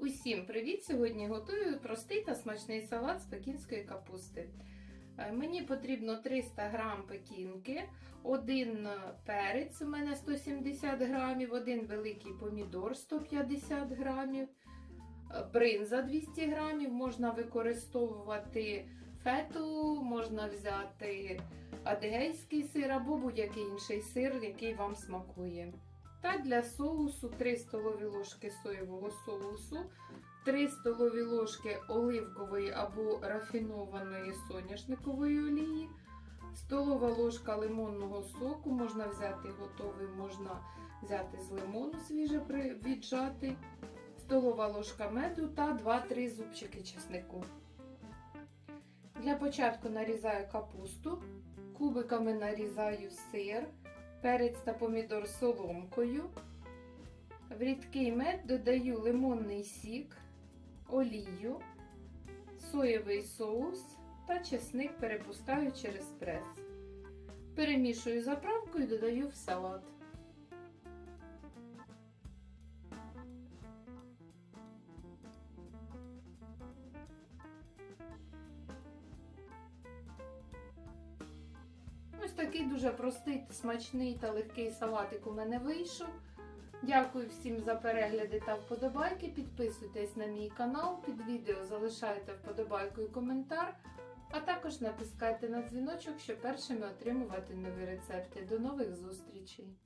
Усім привіт! Сьогодні готую простий та смачний салат з пекінської капусти. Е, Мені потрібно 300 грам пекінки, один перець у мене 170 грамів, один великий помідор 150 грамів, е, бринза 200 грамів, можна використовувати фету, можна взяти адегейський сир або будь-який інший сир, який вам смакує. Та для соусу 3 столові ложки соєвого соусу, 3 столові ложки оливкової або рафінованої соняшникової олії, столова ложка лимонного соку, можна взяти готовий, можна взяти з лимону свіже віджати, столова ложка меду та 2-3 зубчики чеснику. Для початку нарізаю капусту, кубиками нарізаю сир, перець та помідор соломкою. В рідкий мед додаю лимонний сік, олію, соєвий соус та чесник перепускаю через прес. Перемішую заправку і додаю в салат. Такий дуже простий, смачний та легкий салатик у мене вийшов. Дякую всім за перегляди та вподобайки. Підписуйтесь на мій канал, під відео залишайте вподобайку і коментар, а також натискайте на дзвіночок, щоб першими отримувати нові рецепти. До нових зустрічей!